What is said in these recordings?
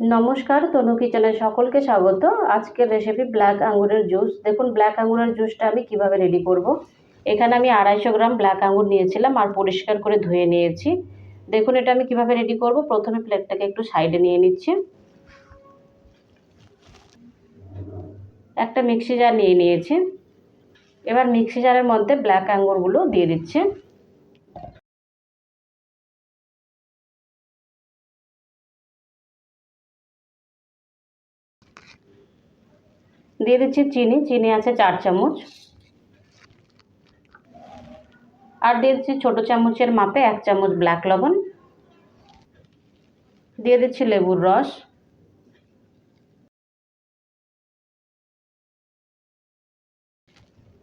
নমস্কার, তনু কিচেনে সকলকে স্বাগত। আজকের রেসিপি ব্ল্যাক আঙুরের জুস দেখুন ব্ল্যাক আঙুরের জুসটা আমি কীভাবে রেডি করব। এখানে আমি আড়াইশো গ্রাম ব্ল্যাক আঙুর নিয়েছিলাম আর পরিষ্কার করে ধুয়ে নিয়েছি। দেখুন, এটা আমি কীভাবে রেডি করব? প্রথমে প্লেটটাকে একটু সাইডে নিয়ে নিচ্ছি। একটা মিক্সি জার নিয়ে নিয়েছি। এবার মিক্সি জারের মধ্যে ব্ল্যাক আঙুরগুলো দিয়ে দিচ্ছি। দিয়ে দিচ্ছি চিনি চিনি আছে চার চামচ। আর দিয়ে দিচ্ছি ছোটো চামচের মাপে এক চামচ ব্ল্যাক লবণ। দিয়ে দিচ্ছি লেবুর রস।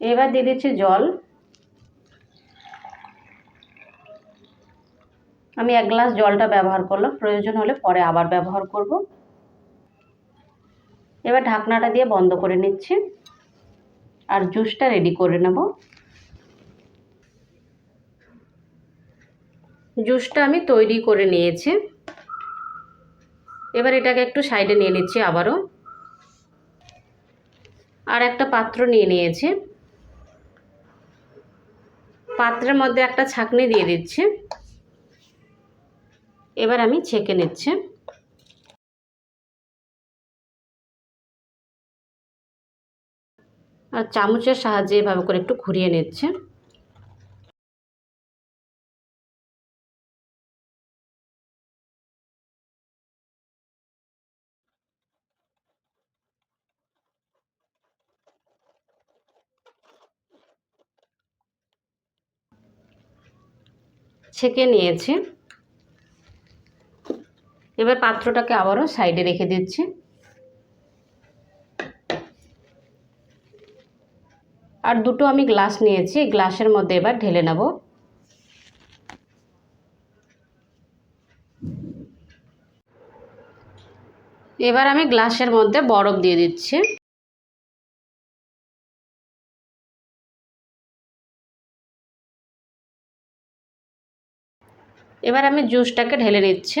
এবার দিয়ে দিচ্ছি জল। আমি এক গ্লাস জলটা ব্যবহার করলাম, প্রয়োজন হলে পরে আবার ব্যবহার করব। এবার ঢাকনাটা দিয়ে বন্ধ করে নিচ্ছি। আর জুসটা রেডি করে নেব। জুসটা আমি তৈরি করে নিয়েছি। এবার এটাকে একটু সাইডে নিয়ে নিচ্ছি আবারও। আর একটা পাত্র নিয়ে নিয়েছি। পাত্রের মধ্যে একটা ছাকনি দিয়ে দিচ্ছি। এবার আমি ছেঁকে নিচ্ছি। আর চামচের সাহায্যে এভাবে করে একটু ঘুরিয়ে নিচ্ছে। ছেঁকে নিয়েছি। এবার পাত্রটাকে আবারও সাইডে রেখে দিচ্ছি। আর দুটো আমি গ্লাস নিয়েছি, গ্লাসের মধ্যে এবার ঢেলে নেব। এবার আমি গ্লাসের মধ্যে বরফ দিয়ে দিচ্ছি। এবার আমি জুসটাকে ঢেলে নিচ্ছি।